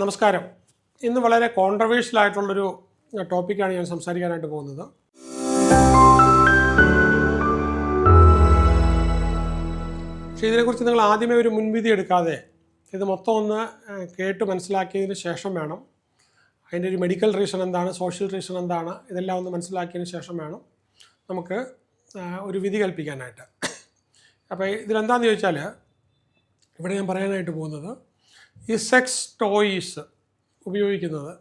നമസ്കാരം. ഇന്ന് വളരെ കോൺട്രവേഴ്ഷ്യൽ ആയിട്ടുള്ളൊരു ടോപ്പിക്കാണ് ഞാൻ സംസാരിക്കാനായിട്ട് പോകുന്നത്. പക്ഷേ ഇതിനെക്കുറിച്ച് നിങ്ങൾ ആദ്യമേ ഒരു മുൻവിധി എടുക്കാതെ ഇത് മൊത്തം ഒന്ന് കേട്ട് മനസ്സിലാക്കിയതിന് ശേഷം വേണം. അതിന്റെ ഒരു മെഡിക്കൽ റീസൺ എന്താണ് സോഷ്യൽ റീസൺ എന്താണ് ഇതെല്ലാം ഒന്ന് മനസ്സിലാക്കിയതിന് ശേഷം വേണം നമുക്ക് ഒരു വിധി കൽപ്പിക്കാനായിട്ട്. അപ്പോൾ ഇതിലെന്താണെന്ന് ചോദിച്ചാൽ ഇവിടെ ഞാൻ പറയാനായിട്ട് പോകുന്നത് ഈ സെക്സ് ടോയ്സ് ഉപയോഗിക്കുന്നത്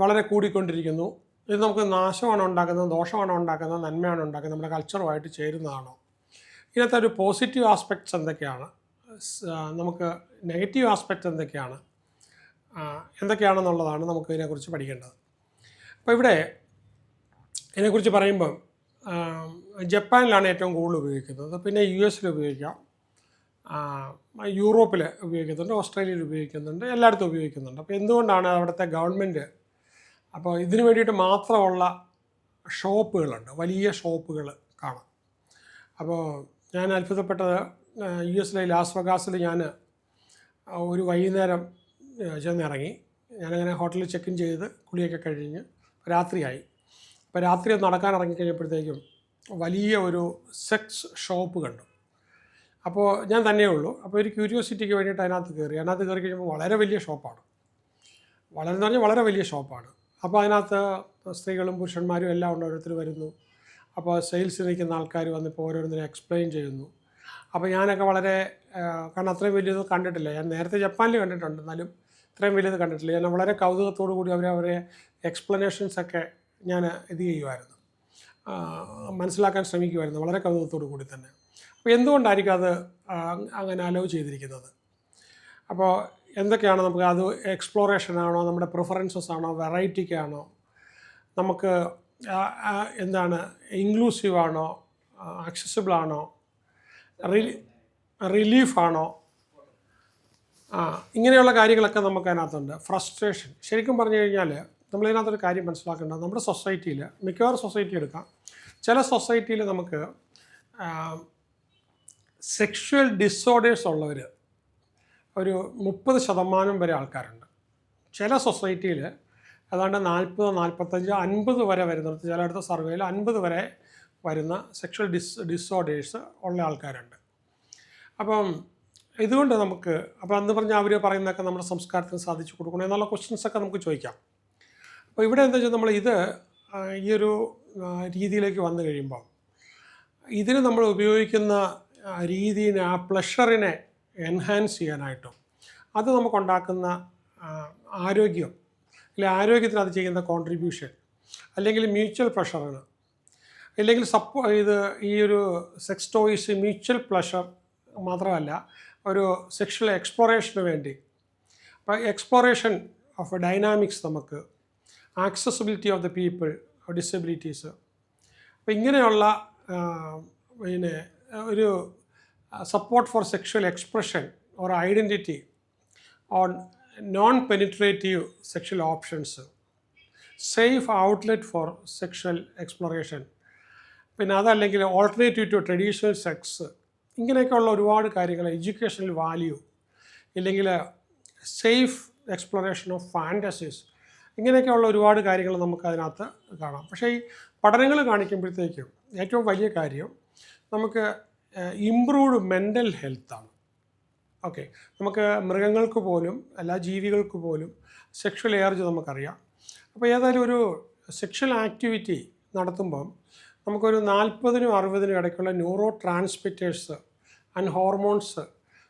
വളരെ കൂടിക്കൊണ്ടിരിക്കുന്നു. ഇത് നമുക്ക് നാശമാണോ ഉണ്ടാക്കുന്നത് ദോഷമാണോ ഉണ്ടാക്കുന്നത് നന്മയാണോ ഉണ്ടാക്കുന്നത് നമ്മുടെ കൾച്ചറുമായിട്ട് ചേരുന്നതാണോ? ഇതിനകത്ത് ഒരു പോസിറ്റീവ് ആസ്പെക്ട്സ് എന്തൊക്കെയാണ്? നമുക്ക് നെഗറ്റീവ് ആസ്പെക്ട്സ് എന്തൊക്കെയാണ്? എന്തൊക്കെയാണെന്നുള്ളതാണ് നമുക്ക് ഇതിനെക്കുറിച്ച് പഠിക്കേണ്ടത്. അപ്പോൾ ഇവിടെ ഇതിനെക്കുറിച്ച് പറയുമ്പം ജപ്പാനിലാണ് ഏറ്റവും കൂടുതൽ ഉപയോഗിക്കുന്നത്. പിന്നെ യു എസിൽ ഉപയോഗിക്കാം. യൂറോപ്പിൽ ഉപയോഗിക്കുന്നുണ്ട് ഓസ്ട്രേലിയയിൽ ഉപയോഗിക്കുന്നുണ്ട് എല്ലായിടത്തും ഉപയോഗിക്കുന്നുണ്ട്. അപ്പോൾ എന്തുകൊണ്ടാണ് അവിടുത്തെ ഗവൺമെന്റ് അപ്പോൾ ഇതിനു വേണ്ടിയിട്ട് മാത്രമുള്ള ഷോപ്പുകളുണ്ട് വലിയ ഷോപ്പുകൾ കാണാം. അപ്പോൾ ഞാൻ അത്ഭുതപ്പെട്ടത് യു എസിലെ ലാസ് വെഗാസിൽ ഞാൻ ഒരു വൈകുന്നേരം ചെന്നിറങ്ങി. ഞാനങ്ങനെ ഹോട്ടലിൽ ചെക്ക് ഇൻ ചെയ്ത് കുളിയൊക്കെ കഴിഞ്ഞ് രാത്രിയായി. അപ്പോൾ രാത്രി നടക്കാൻ ഇറങ്ങിക്കഴിഞ്ഞപ്പോഴത്തേക്കും വലിയ ഒരു സെക്സ് ഷോപ്പ് കണ്ടു. അപ്പോൾ ഞാൻ തന്നെയേ ഉള്ളൂ. അപ്പോൾ ഒരു ക്യൂരിയോസിറ്റിക്ക് വേണ്ടിയിട്ട് അതിനകത്ത് കയറി. അതിനകത്ത് കയറി കഴിയുമ്പോൾ വളരെ വലിയ ഷോപ്പാണ്. വളരെ എന്ന് പറഞ്ഞാൽ വളരെ വലിയ ഷോപ്പാണ്. അപ്പോൾ അതിനകത്ത് സ്ത്രീകളും പുരുഷന്മാരും എല്ലാം ഉണ്ട്. ഓരോരുത്തർ വരുന്നു. അപ്പോൾ സെയിൽസ് നിൽക്കുന്ന ആൾക്കാർ വന്നിപ്പോൾ ഓരോരുത്തരും എക്സ്പ്ലെയിൻ ചെയ്യുന്നു. അപ്പോൾ ഞാനൊക്കെ വളരെ കാരണം അത്രയും വലിയത് കണ്ടിട്ടില്ല. ഞാൻ നേരത്തെ ജപ്പാനിൽ കണ്ടിട്ടുണ്ട്. എന്നാലും ഇത്രയും വലിയത് കണ്ടിട്ടില്ല. ഞാൻ വളരെ കൗതുകത്തോടു കൂടി അവർ അവരെ എക്സ്പ്ലനേഷൻസൊക്കെ ഞാൻ ഇത് ചെയ്യുമായിരുന്നു. മനസ്സിലാക്കാൻ ശ്രമിക്കുമായിരുന്നു. വളരെ കൗതുകത്തോടു കൂടി തന്നെ. അപ്പോൾ എന്തുകൊണ്ടായിരിക്കും അത് അങ്ങനെ അലോ ചെയ്തിരിക്കുന്നത്? അപ്പോൾ എന്തൊക്കെയാണ് നമുക്ക് അത് എക്സ്പ്ലോറേഷൻ ആണോ നമ്മുടെ പ്രിഫറൻസസ് ആണോ വെറൈറ്റിക്കാണോ നമുക്ക് എന്താണ് ഇൻക്ലൂസീവ് ആണോ അക്സസിബിൾ ആണോ റിലീ റിലീഫാണോ ആ ഇങ്ങനെയുള്ള കാര്യങ്ങളൊക്കെ നമുക്ക് അതിനകത്തുണ്ട്. ഫ്രസ്ട്രേഷൻ ശരിക്കും പറഞ്ഞു കഴിഞ്ഞാൽ നമ്മളതിനകത്തൊരു കാര്യം മനസ്സിലാക്കേണ്ടത് നമ്മുടെ സൊസൈറ്റിയിൽ മിക്കവാറും സൊസൈറ്റി എടുക്കാം. ചില സൊസൈറ്റിയിൽ നമുക്ക് സെക്ഷുവൽ ഡിസോർഡേഴ്സ് ഉള്ളവർ ഒരു മുപ്പത് ശതമാനം വരെ ആൾക്കാരുണ്ട്. ചില സൊസൈറ്റിയിൽ ഏതാണ്ട് നാൽപ്പത് നാൽപ്പത്തഞ്ച് അൻപത് വരെ വരുന്നിടത്ത് ചിലയിടത്ത് സർവേയിൽ അൻപത് വരെ വരുന്ന സെക്ഷൽ ഡിസ് ഡിസോർഡേഴ്സ് ഉള്ള ആൾക്കാരുണ്ട്. അപ്പം ഇതുകൊണ്ട് നമുക്ക് അപ്പോൾ അന്ന് പറഞ്ഞാൽ അവർ പറയുന്നതൊക്കെ നമ്മുടെ സംസ്കാരത്തിന് സാധിച്ചു കൊടുക്കണം എന്നുള്ള ക്വസ്റ്റ്യൻസൊക്കെ നമുക്ക് ചോദിക്കാം. അപ്പോൾ ഇവിടെ എന്താ വെച്ചാൽ നമ്മൾ ഇത് ഈ ഒരു രീതിയിലേക്ക് വന്നു കഴിയുമ്പോൾ ഇതിന് നമ്മൾ ഉപയോഗിക്കുന്ന രീതിനെ ആ പ്ലഷറിനെ എൻഹാൻസ് ചെയ്യാനായിട്ടും അത് നമുക്കുണ്ടാക്കുന്ന ആരോഗ്യം അല്ലെങ്കിൽ ആരോഗ്യത്തിന് അത് ചെയ്യുന്ന കോൺട്രിബ്യൂഷൻ അല്ലെങ്കിൽ മ്യൂച്വൽ പ്ലഷറിന് അല്ലെങ്കിൽ സപ്പോ ഇത് ഈ ഒരു സെക്സ് ടോയ്സ് മ്യൂച്വൽ പ്ലഷർ മാത്രമല്ല ഒരു സെക്ഷൽ എക്സ്പ്ലോറേഷന് വേണ്ടി. അപ്പോൾ എക്സ്പ്ലോറേഷൻ ഓഫ് ഡൈനാമിക്സ് നമുക്ക് accessibility of the people disabilities അപ്പോൾ ഇങ്ങനെയുള്ള പിന്നെ ഒരു support for sexual expression or identity on non penetrative sexual options safe outlet for sexual exploration പിന്നെ അതല്ലെങ്കിൽ ഓൾട്ടർനേറ്റീവ് ടു ട്രഡീഷണൽ സെക്സ് ഇങ്ങനെയൊക്കെയുള്ള ഒരുപാട് കാര്യങ്ങൾ എഡ്യൂക്കേഷണൽ വാല്യൂ ഇല്ലെങ്കിൽ സേഫ് എക്സ്പ്ലോറേഷൻ ഓഫ് ഫാന്റസീസ് ഇങ്ങനെയൊക്കെയുള്ള ഒരുപാട് കാര്യങ്ങൾ നമുക്ക് അതിനകത്ത് കാണാം. പക്ഷേ ഈ പഠനങ്ങൾ കാണിക്കുമ്പോഴത്തേക്കും ഏറ്റവും വലിയ കാര്യം നമുക്ക് ഇംപ്രൂവ്ഡ് മെന്റൽ ഹെൽത്താണ്. ഓക്കെ. നമുക്ക് മൃഗങ്ങൾക്ക് പോലും എല്ലാ ജീവികൾക്ക് പോലും സെക്ഷൽ എയർജ് നമുക്കറിയാം. അപ്പോൾ ഏതായാലും ഒരു സെക്ഷൽ ആക്ടിവിറ്റി നടത്തുമ്പം നമുക്കൊരു നാൽപ്പതിനും അറുപതിനും ഇടയ്ക്കുള്ള ന്യൂറോ ട്രാൻസ്മിറ്റേഴ്സ് ആൻഡ് ഹോർമോൺസ്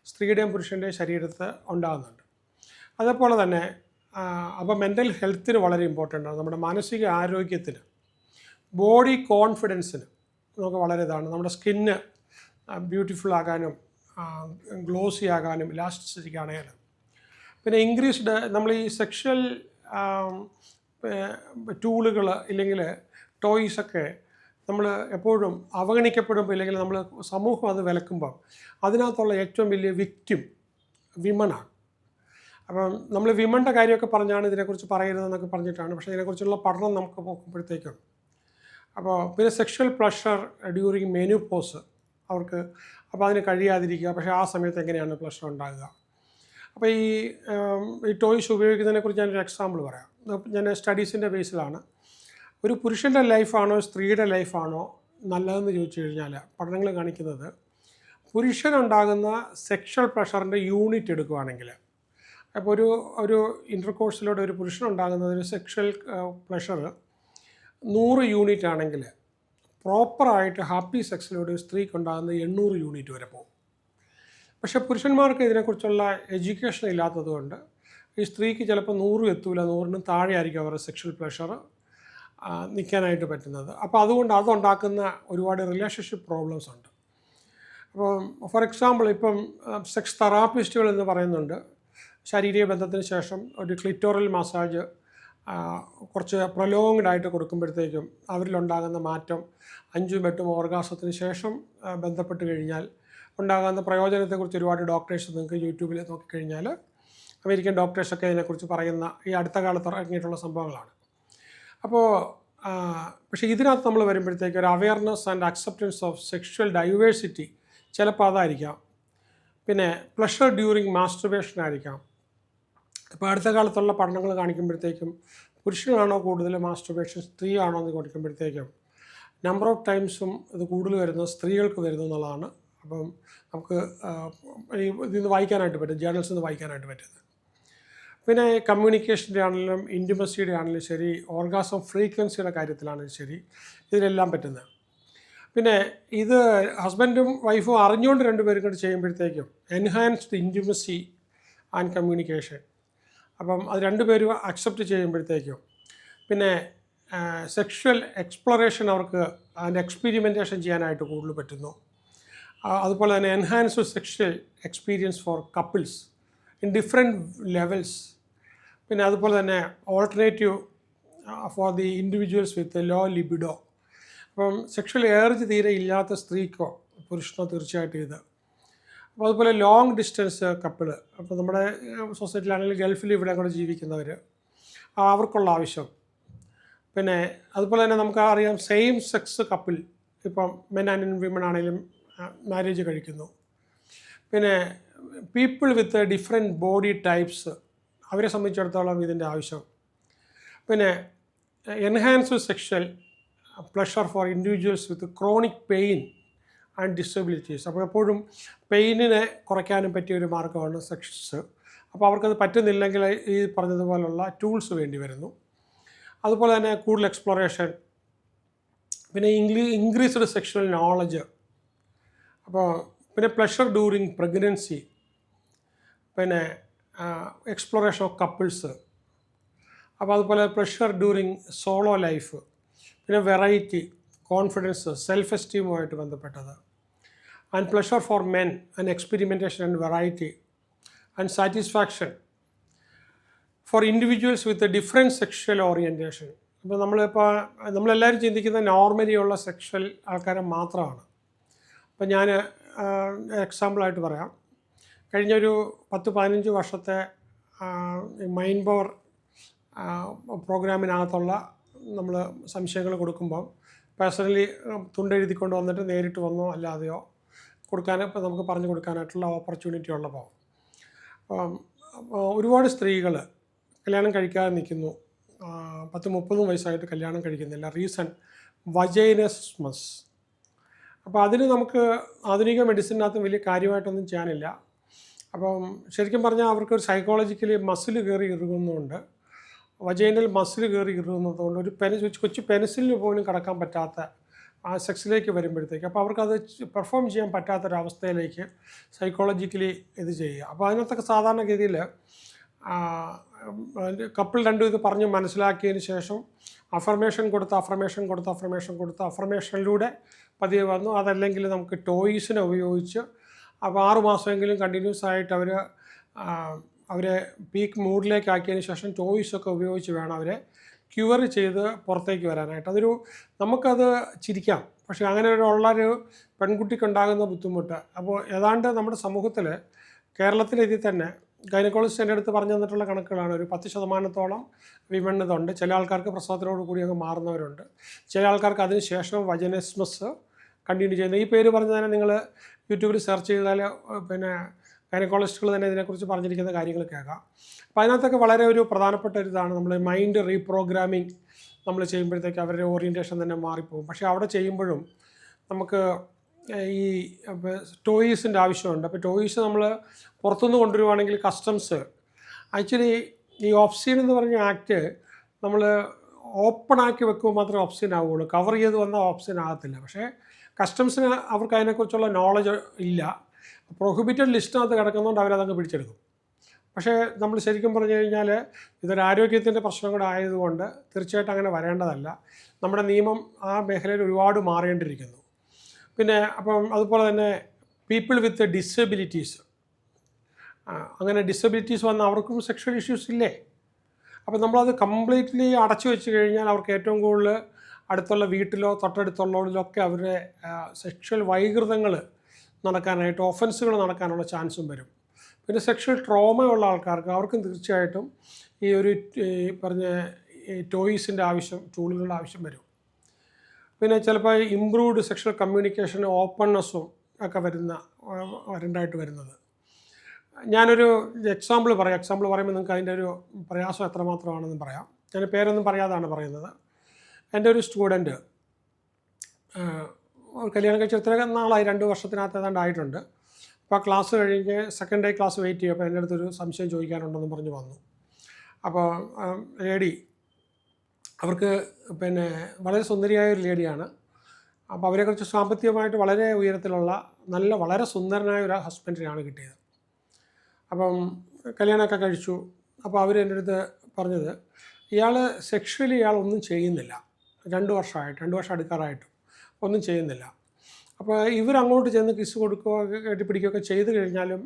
സ്ത്രീയുടെയും പുരുഷന്റെയും ശരീരത്ത് ഉണ്ടാകുന്നുണ്ട്. അതേപോലെ തന്നെ അപ്പോൾ മെന്റൽ ഹെൽത്തിന് വളരെ ഇമ്പോർട്ടന്റ് ആണ്. നമ്മുടെ മാനസിക ആരോഗ്യത്തിന് ബോഡി കോൺഫിഡൻസിന് നമുക്ക് വളരെ ഇതാണ്. നമ്മുടെ സ്കിന്ന് ബ്യൂട്ടിഫുൾ ആകാനും ഗ്ലോസി ആകാനും ഇലാസ്റ്റിസിറ്റിക്ക് ആണെങ്കിലും. പിന്നെ ഇൻക്രീസ്ഡ് നമ്മൾ ഈ സെക്ഷൽ ടൂളുകൾ ഇല്ലെങ്കിൽ ടോയ്സൊക്കെ നമ്മൾ എപ്പോഴും അവഗണിക്കപ്പെടുമ്പോൾ ഇല്ലെങ്കിൽ നമ്മൾ സമൂഹം അത് വിലക്കുമ്പോൾ അതിനകത്തുള്ള ഏറ്റവും വലിയ വിക്റ്റിം വിമണാണ് അപ്പം നമ്മൾ വിമന്റെ കാര്യമൊക്കെ പറഞ്ഞാണ് ഇതിനെക്കുറിച്ച് പറയരുതെന്നൊക്കെ പറഞ്ഞിട്ടാണ്. പക്ഷേ ഇതിനെക്കുറിച്ചുള്ള പഠനം നമുക്ക് നോക്കുമ്പോഴത്തേക്കും അപ്പോൾ പിന്നെ sexual pleasure during menopause അവർക്ക് അപ്പോൾ അതിന് കഴിയാതിരിക്കുക. പക്ഷേ ആ സമയത്ത് എങ്ങനെയാണ് പ്ലഷർ ഉണ്ടാകുക? അപ്പോൾ ഈ ഈ ടോയ്സ് ഉപയോഗിക്കുന്നതിനെക്കുറിച്ച് ഞാനൊരു എക്സാമ്പിൾ പറയാം. ഞാൻ സ്റ്റഡീസിന്റെ ബേസിലാണ് ഒരു പുരുഷന്റെ ലൈഫാണോ സ്ത്രീയുടെ ലൈഫാണോ നല്ലതെന്ന് ചോദിച്ചു കഴിഞ്ഞാൽ പഠനങ്ങൾ കാണിക്കുന്നത് പുരുഷനുണ്ടാകുന്ന സെക്ഷൽ പ്രഷറിന്റെ യൂണിറ്റ് എടുക്കുകയാണെങ്കിൽ അപ്പോൾ ഒരു ഒരു ഇന്റർകോഴ്സിലൂടെ ഒരു പുരുഷനുണ്ടാകുന്ന ഒരു സെക്ഷൽ പ്ലഷർ നൂറ് യൂണിറ്റ് ആണെങ്കിൽ പ്രോപ്പറായിട്ട് ഹാപ്പി സെക്സിലൂടെ ഒരു സ്ത്രീക്ക് ഉണ്ടാകുന്നത് എണ്ണൂറ് യൂണിറ്റ് വരെ പോകും. പക്ഷേ പുരുഷന്മാർക്ക് ഇതിനെക്കുറിച്ചുള്ള എഡ്യൂക്കേഷൻ ഇല്ലാത്തതുകൊണ്ട് ഈ സ്ത്രീക്ക് ചിലപ്പോൾ നൂറും എത്തൂല നൂറിനും താഴെ ആയിരിക്കും അവരുടെ സെക്ഷൽ പ്ലഷർ നിൽക്കാനായിട്ട് പറ്റുന്നത്. അപ്പോൾ അതുകൊണ്ട് അതുണ്ടാക്കുന്ന ഒരുപാട് റിലേഷൻഷിപ്പ് പ്രോബ്ലംസ് ഉണ്ട്. അപ്പം ഫോർ എക്സാമ്പിൾ ഇപ്പം സെക്സ് തെറാപ്പിസ്റ്റുകൾ എന്ന് പറയുന്നുണ്ട്. ശാരീരിക ബന്ധത്തിന് ശേഷം ഒരു ക്ലിറ്റോറൽ മസാജ് കുറച്ച് പ്രൊലോങ്ഡ് ആയിട്ട് കൊടുക്കുമ്പോഴത്തേക്കും അവരിലുണ്ടാകുന്ന മാറ്റം അഞ്ചും എട്ടും ഓർഗാസത്തിന് ശേഷം ബന്ധപ്പെട്ട് കഴിഞ്ഞാൽ ഉണ്ടാകുന്ന പ്രയോജനത്തെക്കുറിച്ച് ഒരുപാട് ഡോക്ടേഴ്സ് നിങ്ങൾക്ക് യൂട്യൂബിൽ നോക്കിക്കഴിഞ്ഞാൽ അമേരിക്കൻ ഡോക്ടേഴ്സൊക്കെ ഇതിനെക്കുറിച്ച് പറയുന്ന ഈ അടുത്ത കാലത്ത് ഇറങ്ങിയിട്ടുള്ള സംഭവങ്ങളാണ്. അപ്പോൾ പക്ഷേ ഇതിനകത്ത് നമ്മൾ വരുമ്പോഴത്തേക്ക് ഒരു awareness and acceptance of sexual diversity ചിലപ്പോൾ അതായിരിക്കാം. പിന്നെ പ്ലഷർ ഡ്യൂറിങ് മാസ്റ്റർബേഷൻ ആയിരിക്കാം. ഇപ്പോൾ അടുത്ത കാലത്തുള്ള പഠനങ്ങൾ കാണിക്കുമ്പോഴത്തേക്കും പുരുഷനാണോ കൂടുതൽ മാസ്റ്റർബേഷൻ സ്ത്രീയാണോ എന്ന് കൊടുക്കുമ്പോഴത്തേക്കും നമ്പർ ഓഫ് ടൈംസും ഇത് കൂടുതൽ വരുന്നത് സ്ത്രീകൾക്ക് വരുന്നു എന്നുള്ളതാണ്. അപ്പം നമുക്ക് ഇതിൽ നിന്ന് വായിക്കാനായിട്ട് പറ്റും ജേർണൽസിൽ നിന്ന് വായിക്കാനായിട്ട് പറ്റുന്നത്. പിന്നെ കമ്മ്യൂണിക്കേഷന്റെ ആണെങ്കിലും ഇന്റിമസിയുടെ ആണെങ്കിലും ശരി ഓർഗാസം ഫ്രീക്വൻസിയുടെ കാര്യത്തിലാണെങ്കിലും ശരി ഇതിലെല്ലാം പറ്റുന്നത്. പിന്നെ ഇത് ഹസ്ബൻഡും വൈഫും അറിഞ്ഞുകൊണ്ട് രണ്ടുപേരും കൂടി ചെയ്യുമ്പോഴത്തേക്കും എൻഹാൻസ്ഡ് ഇന്റിമസി ആൻഡ് കമ്മ്യൂണിക്കേഷൻ അപ്പം അത് രണ്ടുപേരും അക്സെപ്റ്റ് ചെയ്യുമ്പോഴത്തേക്കും. പിന്നെ സെക്ഷൽ എക്സ്പ്ലോറേഷൻ അവർക്ക് അതിന്റെ എക്സ്പീരിമെന്റേഷൻ ചെയ്യാനായിട്ട് കൂടുതൽ പറ്റുന്നു. അതുപോലെ തന്നെ enhanced sexual experience for couples in different levels പിന്നെ അതുപോലെ തന്നെ alternative for the individuals with low libido അപ്പം സെക്ഷൽ ഏർജ് തീരെ ഇല്ലാത്ത സ്ത്രീക്കോ പുരുഷനോ തീർച്ചയായിട്ടും ഇത് അപ്പോൾ അതുപോലെ ലോങ് ഡിസ്റ്റൻസ് കപ്പിൾ അപ്പോൾ നമ്മുടെ സൊസൈറ്റിയിലാണെങ്കിൽ ഗൾഫിൽ ഇവിടെ കൂടെ ജീവിക്കുന്നവർ അവർക്കുള്ള ആവശ്യം. പിന്നെ അതുപോലെ തന്നെ നമുക്ക് അറിയാം സെയിം സെക്സ് കപ്പിൾ ഇപ്പം മെൻ ആൻഡ് വിമൺ ആണെങ്കിലും മാരേജ് കഴിക്കുന്നു. പിന്നെ people with different body types അവരെ സംബന്ധിച്ചിടത്തോളം ഇതിന്റെ ആവശ്യം. പിന്നെ enhance sexual pleasure for individuals with chronic pain and disabilities അപ്പോൾ എപ്പോഴും പെയിനിനെ കുറയ്ക്കാനും പറ്റിയ ഒരു മാർഗമാണ് സെക്സ് അപ്പോൾ അവർക്കത് പറ്റുന്നില്ലെങ്കിൽ ഈ പറഞ്ഞതുപോലുള്ള ടൂൾസ് വേണ്ടി വരുന്നു. അതുപോലെ തന്നെ കൂടുതൽ എക്സ്പ്ലോറേഷൻ പിന്നെ ഇംഗ്ലീ ഇൻക്രീസ്ഡ് സെക്ഷൽ നോളജ് അപ്പോൾ പിന്നെ പ്ലഷർ ഡ്യൂറിങ് പ്രഗ്നൻസി പിന്നെ എക്സ്പ്ലോറേഷൻ ഓഫ് കപ്പിൾസ് അപ്പോൾ അതുപോലെ പ്ലഷർ ഡ്യൂറിങ് സോളോ ലൈഫ് പിന്നെ വെറൈറ്റി കോൺഫിഡൻസ് സെൽഫ് എസ്റ്റീമുമായിട്ട് ബന്ധപ്പെട്ടത്. And pleasure for men and experimentation and variety and satisfaction for individuals with different sexual orientation ഇപ്പോൾ നമ്മളിപ്പോൾ നമ്മളെല്ലാവരും ചിന്തിക്കുന്ന നോർമലി ഉള്ള സെക്ഷൽ ആൾക്കാരെ മാത്രമാണ്. അപ്പോൾ ഞാൻ എക്സാമ്പിളായിട്ട് പറയാം. കഴിഞ്ഞൊരു പത്ത് പതിനഞ്ച് വർഷത്തെ മൈൻഡ് പവർ പ്രോഗ്രാമിനകത്തുള്ള നമ്മൾ സംശയങ്ങൾ കൊടുക്കുമ്പോൾ പേഴ്സണലി തുണ്ടെഴുതിക്കൊണ്ട് വന്നിട്ട് നേരിട്ട് വന്നോ അല്ലാതെയോ കൊടുക്കാൻ ഇപ്പോൾ നമുക്ക് പറഞ്ഞു കൊടുക്കാനായിട്ടുള്ള ഓപ്പർച്യൂണിറ്റി ഉള്ളപ്പോൾ. ഒരുപാട് സ്ത്രീകൾ കല്യാണം കഴിക്കാതെ നിൽക്കുന്നു. പത്ത് മുപ്പതും വയസ്സായിട്ട് കല്യാണം കഴിക്കുന്നില്ല. Reason vaginismus. അപ്പോൾ അതിന് നമുക്ക് ആധുനിക മെഡിസിനകത്ത് വലിയ കാര്യമായിട്ടൊന്നും ചെയ്യാനില്ല. അപ്പം ശരിക്കും പറഞ്ഞാൽ അവർക്ക് ഒരു സൈക്കോളജിക്കലി മസിൽ കയറി ഇറുകുന്നുണ്ട് വജൈനൽ മസിൽ കയറി ഇറുകുന്നതുകൊണ്ട് ഒരു പെന കൊച്ചു പെൻസിലിന് പോലും കടക്കാൻ പറ്റാത്ത ആ സെക്സിലേക്ക് വരുമ്പോഴത്തേക്ക്. അപ്പോൾ അവർക്കത് പെർഫോം ചെയ്യാൻ പറ്റാത്തൊരവസ്ഥയിലേക്ക് സൈക്കോളജിക്കലി ഇത് ചെയ്യുക. അപ്പോൾ അതിനകത്തൊക്കെ സാധാരണഗതിയിൽ കപ്പിൾ രണ്ടും ഇത് പറഞ്ഞ് മനസ്സിലാക്കിയതിന് ശേഷം അഫർമേഷൻ കൊടുത്ത് അഫർമേഷൻ കൊടുത്ത് അഫർമേഷൻ കൊടുത്ത് അഫർമേഷനിലൂടെ പതിയെ വന്നു. അതല്ലെങ്കിൽ നമുക്ക് ടോയ്സിനെ ഉപയോഗിച്ച് അപ്പോൾ ആറുമാസമെങ്കിലും കണ്ടിന്യൂസ് ആയിട്ട് അവർ അവരെ പീക്ക് മൂഡിലേക്ക് ആക്കിയതിന് ശേഷം ചോയ്സൊക്കെ ഉപയോഗിച്ച് വേണം അവരെ ക്യൂർ ചെയ്ത് പുറത്തേക്ക് വരാനായിട്ട്. അതൊരു നമുക്കത് ചിരിക്കാം. പക്ഷേ അങ്ങനെ ഒരു ഉള്ളൊരു പെൺകുട്ടിക്കുണ്ടാകുന്ന ബുദ്ധിമുട്ട്. അപ്പോൾ ഏതാണ്ട് നമ്മുടെ സമൂഹത്തിൽ കേരളത്തിലെ ഇതിൽ തന്നെ ഗൈനക്കോളജിസ്റ്റ് എന്റെ അടുത്ത് പറഞ്ഞു തന്നിട്ടുള്ള കണക്കുകളാണ്. ഒരു പത്ത് ശതമാനത്തോളം വിമൺ ഇതുണ്ട്. ചില ആൾക്കാർക്ക് പ്രസവത്തിനോട് കൂടി അങ്ങ് മാറുന്നവരുണ്ട്. ചില ആൾക്കാർക്ക് അതിന് ശേഷം വജനസ്മസ് കണ്ടിന്യൂ ചെയ്യുന്നത് ഈ പേര് പറഞ്ഞു തന്നെ നിങ്ങൾ യൂട്യൂബിൽ സെർച്ച് ചെയ്താൽ പിന്നെ ഗൈനക്കോളജിസ്റ്റുകൾ തന്നെ ഇതിനെക്കുറിച്ച് പറഞ്ഞിരിക്കുന്ന കാര്യങ്ങൾ കേൾക്കാം. അപ്പോൾ അതിനകത്തൊക്കെ വളരെ ഒരു പ്രധാനപ്പെട്ട ഒരു ഇതാണ് നമ്മൾ മൈൻഡ് റീപ്രോഗ്രാമിംഗ് നമ്മൾ ചെയ്യുമ്പോഴത്തേക്ക് അവരുടെ ഓറിയന്റേഷൻ തന്നെ മാറിപ്പോകും. പക്ഷേ അവിടെ ചെയ്യുമ്പോഴും നമുക്ക് ഈ ടോയ്സിന്റെ ആവശ്യമുണ്ട്. അപ്പോൾ ടോയ്സ് നമ്മൾ പുറത്തുനിന്ന് കൊണ്ടുവരുവാണെങ്കിൽ കസ്റ്റംസ് ആക്ച്വലി ഈ ഓപ്സീൻ എന്ന് പറഞ്ഞ ആക്ട് നമ്മൾ ഓപ്പണാക്കി വെക്കുമ്പോൾ മാത്രമേ ഓപ്ഷൻ ആവുകയുള്ളൂ. കവർ ചെയ്ത് വന്ന ഓപ്ഷൻ ആകത്തില്ല. പക്ഷേ കസ്റ്റംസിന് അവർക്ക് അതിനെക്കുറിച്ചുള്ള നോളജ് ഇല്ല. പ്രൊഹിബിറ്റഡ് ലിസ്റ്റിനകത്ത് കിടക്കുന്നതുകൊണ്ട് അവരതങ്ങ് പിടിച്ചെടുക്കും. പക്ഷേ നമ്മൾ ശരിക്കും പറഞ്ഞു കഴിഞ്ഞാൽ ഇതൊരു ആരോഗ്യത്തിന്റെ പ്രശ്നം കൂടെ ആയതുകൊണ്ട് തീർച്ചയായിട്ടും അങ്ങനെ വരേണ്ടതല്ല. നമ്മുടെ നിയമം ആ മേഖലയിൽ ഒരുപാട് മാറേണ്ടിയിരിക്കുന്നു. പിന്നെ അപ്പം അതുപോലെ തന്നെ പീപ്പിൾ വിത്ത് ഡിസബിലിറ്റീസ് അങ്ങനെ ഡിസബിലിറ്റീസ് വന്ന അവർക്കും സെക്ഷൽ ഇഷ്യൂസ് ഇല്ലേ? അപ്പം നമ്മളത് കംപ്ലീറ്റ്ലി അടച്ചു വെച്ച് കഴിഞ്ഞാൽ അവർക്ക് ഏറ്റവും കൂടുതൽ അടുത്തുള്ള വീട്ടിലോ തൊട്ടടുത്തുള്ളതിലോ ഒക്കെ അവരുടെ സെക്ഷൽ വൈകൃതങ്ങൾ നടക്കാനായിട്ട് ഒഫൻസുകൾ നടക്കാനുള്ള ചാൻസും വരും. പിന്നെ സെക്ഷൽ ട്രോമയുള്ള ആൾക്കാർക്ക് അവർക്കും തീർച്ചയായിട്ടും ഈ ഒരു പറഞ്ഞ ടോയ്സിന്റെ ആവശ്യം ടൂളുകളുടെ ആവശ്യം വരും. പിന്നെ ചിലപ്പോൾ ഇമ്പ്രൂവ്ഡ് സെക്ഷൽ കമ്മ്യൂണിക്കേഷൻ ഓപ്പൺനെസ്സും ഒക്കെ വരുന്ന വരണ്ടായിട്ട് വരുന്നത്. ഞാനൊരു എക്സാമ്പിൾ പറയാം. എക്സാമ്പിൾ പറയുമ്പോൾ നിങ്ങൾക്ക് അതിന്റെ ഒരു പ്രയാസം എത്രമാത്രമാണെന്ന് പറയാം. ഞാൻ പേരൊന്നും പറയാതാണ് പറയുന്നത്. എന്റെ ഒരു സ്റ്റുഡന്റ് കല്യാണം കഴിച്ച ഇത്ര നാളായി രണ്ട് വർഷത്തിനകത്ത് ഏതാണ്ട് ആയിട്ടുണ്ട്. അപ്പോൾ ക്ലാസ് കഴിഞ്ഞ് സെക്കൻഡ് ഡേ ക്ലാസ് വെയിറ്റ് ചെയ്യും അപ്പോൾ എന്റെ അടുത്തൊരു സംശയം ചോദിക്കാനുണ്ടെന്ന് പറഞ്ഞ് വന്നു. അപ്പോൾ ലേഡി അവർക്ക് പിന്നെ വളരെ സുന്ദരിയായ ഒരു ലേഡിയാണ് അപ്പോൾ അവരെക്കുറിച്ച് സാമ്പത്തികമായിട്ട് വളരെ ഉയരത്തിലുള്ള നല്ല വളരെ സുന്ദരനായ ഒരു ഹസ്ബൻഡിനെയാണ് കിട്ടിയത്. അപ്പം കല്യാണമൊക്കെ കഴിച്ചു. അപ്പോൾ അവർ എന്റെ അടുത്ത് പറഞ്ഞത് ഇയാൾ സെക്ഷലി ഇയാൾ ഒന്നും ചെയ്യുന്നില്ല. രണ്ട് വർഷമായിട്ട് രണ്ട് വർഷം അടുക്കാറായിട്ടും ഒന്നും ചെയ്യുന്നില്ല. അപ്പോൾ ഇവരങ്ങോട്ട് ചെന്ന് കിസ് കൊടുക്കുകയോ കെട്ടിപ്പിടിക്കുകയൊക്കെ ചെയ്തു കഴിഞ്ഞാലും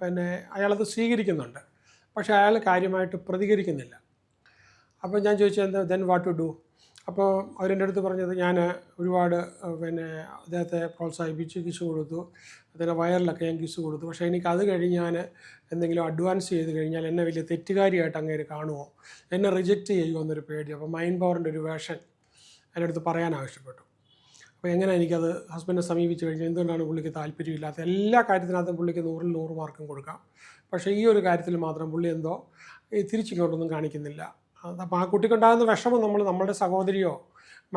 പിന്നെ അയാളത് സ്വീകരിക്കുന്നുണ്ട്. പക്ഷേ അയാൾ കാര്യമായിട്ട് പ്രതികരിക്കുന്നില്ല. അപ്പോൾ ഞാൻ ചോദിച്ചത് എന്താ ദെൻ വാട്ട് ടു ഡു അപ്പോൾ അവരെന്റെ അടുത്ത് പറഞ്ഞത് ഞാൻ ഒരുപാട് പിന്നെ അദ്ദേഹത്തെ പ്രോത്സാഹിപ്പിച്ച് കിസ് കൊടുത്തു. അതിന്റെ വയറിലൊക്കെ ഞാൻ കിസ് കൊടുത്തു. പക്ഷേ എനിക്ക് അത് കഴിഞ്ഞ് ഞാൻ എന്തെങ്കിലും അഡ്വാൻസ് ചെയ്ത് കഴിഞ്ഞാൽ എന്നെ വലിയ തെറ്റുകാരിയായിട്ട് അങ്ങേര് കാണുമോ എന്നെ റിജക്റ്റ് ചെയ്യുമോ എന്നൊരു പേടി. അപ്പോൾ മൈൻഡ് പവറിന്റെ ഒരു വേഷൻ എന്റെ അടുത്ത് പറയാൻ ആവശ്യപ്പെട്ടു. അപ്പോൾ എങ്ങനെ എനിക്കത് ഹസ്ബൻഡിനെ സമീപിച്ച് കഴിഞ്ഞാൽ എന്തുകൊണ്ടാണ് പുള്ളിക്ക് താല്പര്യമില്ലാത്ത എല്ലാ കാര്യത്തിനകത്തും പുള്ളിക്ക് നൂറിൽ നൂറ് മാർക്കും കൊടുക്കാം. പക്ഷേ ഈ ഒരു കാര്യത്തിൽ മാത്രം പുള്ളി എന്തോ ഈ തിരിച്ചിങ്ങോട്ടൊന്നും കാണിക്കുന്നില്ല. അപ്പോൾ ആ കുട്ടിക്കുണ്ടാകുന്ന വിഷമം നമ്മൾ നമ്മുടെ സഹോദരിയോ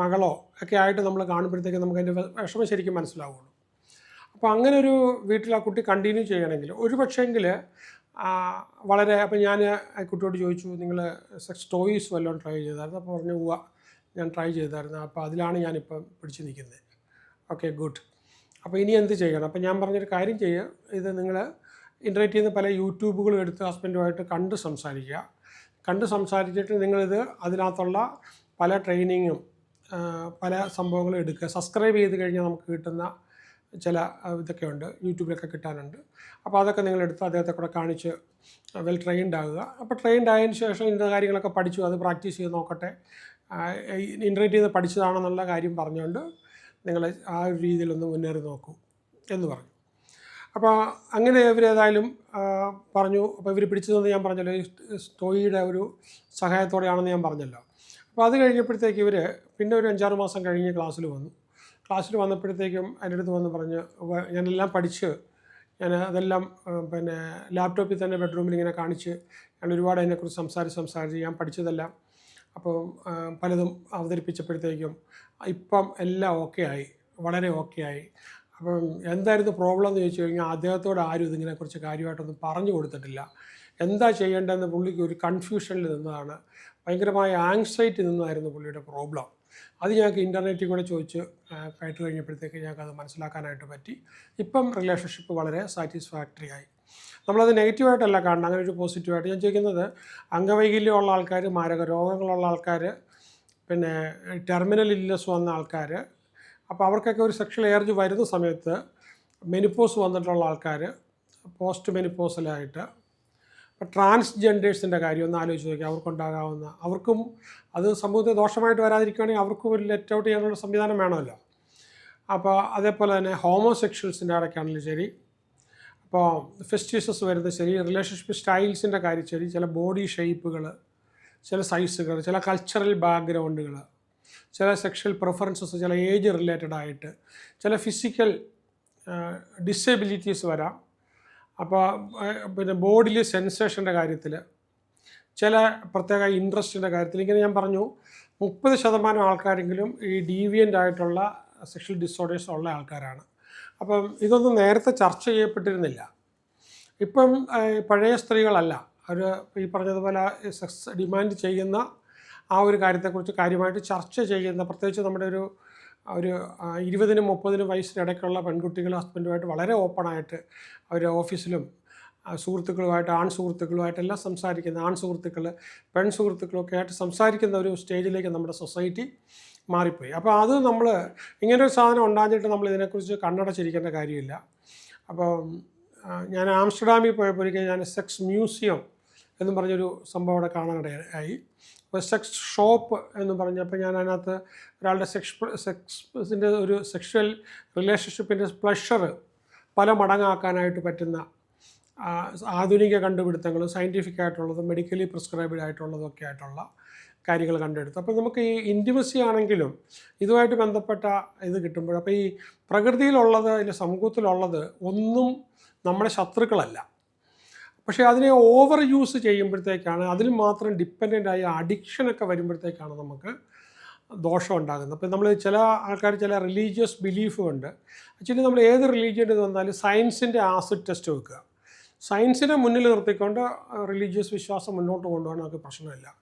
മകളോ ഒക്കെ ആയിട്ട് നമ്മൾ കാണുമ്പോഴത്തേക്ക് നമുക്ക് അതിന്റെ വിഷമം ശരിക്കും മനസ്സിലാവുള്ളൂ. അപ്പോൾ അങ്ങനെ ഒരു വീട്ടിൽ ആ കുട്ടി കണ്ടിന്യൂ ചെയ്യണമെങ്കിൽ ഒരു പക്ഷേങ്കിൽ വളരെ അപ്പോൾ ഞാൻ ആ കുട്ടിയോട് ചോദിച്ചു നിങ്ങൾ സെക്സ് ടോയ്സ് വല്ലതും ട്രൈ ചെയ്തായിരുന്നു? അപ്പോൾ പറഞ്ഞു പോവുക ഞാൻ ട്രൈ ചെയ്തായിരുന്നു. അപ്പോൾ അതിലാണ് ഞാനിപ്പം പിടിച്ചു നിൽക്കുന്നത്. ഓക്കെ ഗുഡ് അപ്പോൾ ഇനി എന്ത് ചെയ്യണം? അപ്പോൾ ഞാൻ പറഞ്ഞൊരു കാര്യം ചെയ്യുക ഇത് നിങ്ങൾ ഇന്റർനെറ്റിൽ ചെയ്യുന്ന പല യൂട്യൂബുകളും എടുത്ത് ഹസ്ബൻഡുമായിട്ട് കണ്ട് സംസാരിക്കുക. കണ്ട് സംസാരിച്ചിട്ട് നിങ്ങളിത് അതിനകത്തുള്ള പല ട്രെയിനിങ്ങും പല സംഭവങ്ങളും എടുക്കുക. സബ്സ്ക്രൈബ് ചെയ്ത് കഴിഞ്ഞാൽ നമുക്ക് കിട്ടുന്ന ചില ഇതൊക്കെ ഉണ്ട്. യൂട്യൂബിലൊക്കെ കിട്ടാനുണ്ട്. അപ്പോൾ അതൊക്കെ നിങ്ങളെടുത്ത് അദ്ദേഹത്തെ കൂടെ കാണിച്ച് വെൽ ട്രെയിൻഡ് ആകുക. അപ്പോൾ ട്രെയിൻഡ് ആയതിനു ശേഷം ഇന്ന കാര്യങ്ങളൊക്കെ പഠിച്ചു അത് പ്രാക്ടീസ് ചെയ്ത് നോക്കട്ടെ. ഇന്റർനെറ്റിൽ നിന്ന് പഠിച്ചതാണെന്നുള്ള കാര്യം പറഞ്ഞുകൊണ്ട് നിങ്ങൾ ആ ഒരു രീതിയിലൊന്ന് മുന്നേറി നോക്കൂ എന്ന് പറഞ്ഞു. അപ്പോൾ അങ്ങനെ ഇവർ ഏതായാലും പറഞ്ഞു. അപ്പോൾ ഇവർ പിടിച്ചതെന്ന് ഞാൻ പറഞ്ഞല്ലോ സ്റ്റോയിയുടെ ഒരു സഹായത്തോടെയാണെന്ന് ഞാൻ പറഞ്ഞല്ലോ. അപ്പോൾ അത് കഴിഞ്ഞപ്പോഴത്തേക്ക് ഇവർ പിന്നെ ഒരു അഞ്ചാറ് മാസം കഴിഞ്ഞ് ക്ലാസ്സിൽ വന്നു. ക്ലാസ്സിൽ വന്നപ്പോഴത്തേക്കും എന്റെ അടുത്ത് വന്ന് പറഞ്ഞ് "വ- ഞാനെല്ലാം പഠിച്ച് ഞാൻ അതെല്ലാം പിന്നെ ലാപ്ടോപ്പിൽ തന്നെ ബെഡ്റൂമിൽ ഇങ്ങനെ കാണിച്ച് ഞാൻ ഒരുപാട് അതിനെക്കുറിച്ച് സംസാരിച്ച് സംസാരിച്ച് ഞാൻ പഠിച്ചതെല്ലാം അപ്പോൾ പലതും അവതരിപ്പിച്ചപ്പോഴത്തേക്കും ഇപ്പം എല്ലാം ഓക്കെ ആയി വളരെ ഓക്കെ ആയി അപ്പം എന്തായിരുന്നു പ്രോബ്ലം എന്ന് ചോദിച്ചു കഴിഞ്ഞാൽ അദ്ദേഹത്തോട് ആരും ഇതിനെക്കുറിച്ച് കാര്യമായിട്ടൊന്നും പറഞ്ഞു കൊടുത്തിട്ടില്ല. എന്താ ചെയ്യേണ്ടതെന്ന് പുള്ളിക്ക് ഒരു കൺഫ്യൂഷനിൽ നിന്നതാണ്. ഭയങ്കരമായ ആങ്സൈറ്റി നിന്നായിരുന്നു പുള്ളിയുടെ പ്രോബ്ലം അത് ഞങ്ങൾക്ക് ഇന്റർനെറ്റിൽ കൂടെ ചോദിച്ച് കേട്ട് കഴിഞ്ഞപ്പോഴത്തേക്ക് ഞങ്ങൾക്ക് അത് മനസ്സിലാക്കാനായിട്ട് പറ്റി. ഇപ്പം റിലേഷൻഷിപ്പ് വളരെ സാറ്റിസ്ഫാക്ടറി ആയി. നമ്മളത് നെഗറ്റീവായിട്ടല്ല കാണണം അങ്ങനെ ഒരു പോസിറ്റീവായിട്ട് ഞാൻ ചോദിക്കുന്നത് അംഗവൈകല്യമുള്ള ആൾക്കാർ മാരക രോഗങ്ങളുള്ള ആൾക്കാർ പിന്നെ ടെർമിനൽ ഇല്ലസ് വന്ന ആൾക്കാർ അപ്പോൾ അവർക്കൊക്കെ ഒരു സെക്ഷൽ എയർജ് വരുന്ന സമയത്ത് മെനിപ്പോസ് വന്നിട്ടുള്ള ആൾക്കാർ പോസ്റ്റ് മെനിപ്പോസലായിട്ട് അപ്പോൾ ട്രാൻസ്ജെൻഡേഴ്സിന്റെ കാര്യം ഒന്ന് ആലോചിച്ച് നോക്കിയാൽ അവർക്കുണ്ടാകാവുന്ന അവർക്കും അത് സമൂഹത്തെ ദോഷമായിട്ട് വരാതിരിക്കുകയാണെങ്കിൽ അവർക്കും ഒരു ലെറ്റ് ഔട്ട് ചെയ്യാനുള്ള സംവിധാനം വേണമല്ലോ. അപ്പോൾ അതേപോലെ തന്നെ ഹോമോസെക്ഷൽസിന്റെ ഇടയ്ക്കാണെങ്കിലും ശരി അപ്പോൾ ഫെസ്റ്റിസസ് വരുന്നത് ശരി റിലേഷൻഷിപ്പ് സ്റ്റൈൽസിന്റെ കാര്യം ശരി ചില ബോഡി ഷേപ്പുകൾ ചില സൈസുകൾ ചില കൾച്ചറൽ ബാക്ക്ഗ്രൗണ്ടുകൾ ചില സെക്ഷൽ പ്രിഫറൻസസ് ചില ഏജ് റിലേറ്റഡ് ആയിട്ട് ചില ഫിസിക്കൽ ഡിസബിലിറ്റീസ് വരാം. അപ്പോൾ പിന്നെ ബോഡിയിലെ സെൻസേഷന്റെ കാര്യത്തിൽ ചില പ്രത്യേക ഇൻട്രസ്റ്റിന്റെ കാര്യത്തിൽ ഇങ്ങനെ ഞാൻ പറഞ്ഞു മുപ്പത് ശതമാനം ആൾക്കാരെങ്കിലും ഈ ഡീവിയന്റ് ആയിട്ടുള്ള സെക്ഷൽ ഡിസോർഡേഴ്സ് ഉള്ള ആൾക്കാരാണ്. അപ്പം ഇതൊന്നും നേരത്തെ ചർച്ച ചെയ്യപ്പെട്ടിരുന്നില്ല. ഇപ്പം പഴയ സ്ത്രീകളല്ല. അവർ ഈ പറഞ്ഞതുപോലെ സെക്സ് ഡിമാൻഡ് ചെയ്യുന്ന ആ ഒരു കാര്യത്തെക്കുറിച്ച് കാര്യമായിട്ട് ചർച്ച ചെയ്യുന്ന പ്രത്യേകിച്ച് നമ്മുടെ ഒരു ഒരു ഇരുപതിനും മുപ്പതിനും വയസ്സിനിടയ്ക്കുള്ള പെൺകുട്ടികൾ ഹസ്ബൻഡുമായിട്ട് വളരെ ഓപ്പണായിട്ട് അവർ ഓഫീസിലും സുഹൃത്തുക്കളുമായിട്ട് ആൺ സുഹൃത്തുക്കളുമായിട്ടെല്ലാം സംസാരിക്കുന്ന ആൺ സുഹൃത്തുക്കൾ പെൺ സുഹൃത്തുക്കളൊക്കെ ആയിട്ട് സംസാരിക്കുന്ന ഒരു സ്റ്റേജിലേക്ക് നമ്മുടെ സൊസൈറ്റി മാറിപ്പോയി. അപ്പോൾ അത് നമ്മൾ ഇങ്ങനൊരു സാധനം ഉണ്ടാഞ്ഞിട്ട് നമ്മൾ ഇതിനെക്കുറിച്ച് കണ്ണടച്ചിരിക്കേണ്ട കാര്യമില്ല. അപ്പോൾ ഞാൻ ആംസ്റ്റർഡാമിൽ പോയപ്പോഴേക്കും ഞാൻ സെക്സ് മ്യൂസിയം എന്ന് പറഞ്ഞൊരു സംഭവം അവിടെ കാണാനിടയായി. അപ്പോൾ സെക്സ് ഷോപ്പ് എന്ന് പറഞ്ഞപ്പോൾ ഞാൻ അതിനകത്ത് ഒരാളുടെ സെക്സ് സെക്സിന്റെ ഒരു സെക്ഷൽ റിലേഷൻഷിപ്പിന്റെ പ്ലഷർ പല മടങ്ങാക്കാനായിട്ട് പറ്റുന്ന ആധുനിക കണ്ടുപിടുത്തങ്ങളും സയന്റിഫിക് ആയിട്ടുള്ളതും മെഡിക്കലി പ്രിസ്ക്രൈബ്ഡ് ആയിട്ടുള്ളതൊക്കെ ആയിട്ടുള്ള കാര്യങ്ങൾ കണ്ടെടുത്തു. അപ്പോൾ നമുക്ക് ഈ ഇന്റിമസി ആണെങ്കിലും ഇതുമായിട്ട് ബന്ധപ്പെട്ട ഇത് കിട്ടുമ്പോൾ അപ്പോൾ ഈ പ്രകൃതിയിലുള്ളത് അതിന്റെ സമൂഹത്തിലുള്ളത് ഒന്നും നമ്മുടെ ശത്രുക്കളല്ല. പക്ഷേ അതിനെ ഓവർ യൂസ് ചെയ്യുമ്പോഴത്തേക്കാണ് അതിൽ മാത്രം ഡിപ്പെൻഡന്റ് ആയ അഡിക്ഷനൊക്കെ വരുമ്പോഴത്തേക്കാണ് നമുക്ക് ദോഷം ഉണ്ടാകുന്നത്. അപ്പോൾ നമ്മൾ ചില ആൾക്കാർ ചില റിലീജിയസ് ബിലീഫ് ഉണ്ട് ആക്ച്വലി നമ്മൾ ഏത് റിലീജിയന്റെ വന്നാലും സയൻസിന്റെ ആസിഡ് ടെസ്റ്റ് വെക്കുക. സയൻസിനെ മുന്നിൽ നിർത്തിക്കൊണ്ട് റിലീജിയസ് വിശ്വാസം മുന്നോട്ട് കൊണ്ടുപോകാൻ നമുക്ക് പ്രശ്നമില്ല.